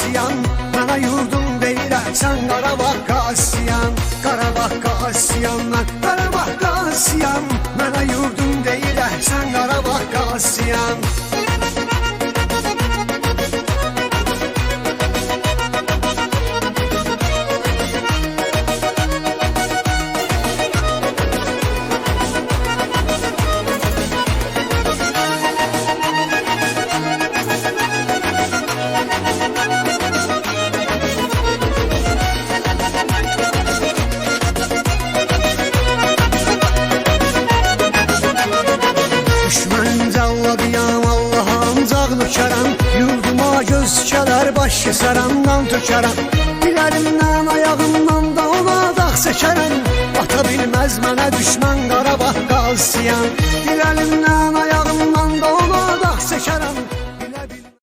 Qasiyan Mənə yurdum deyirəm sən Qarabağ Qasiyan Qarabağ Qasiyan mən Qarabağ Qasiyan Mənə yurdum deyirəm sən nökərəm Yurduma göz kələr baş kəsərəmdən tökərəm Bilərimdən ayağımdan da ona dağ çəkərəm Ata bilməz mənə düşmən Qarabağ qalsiyan Bilərimdən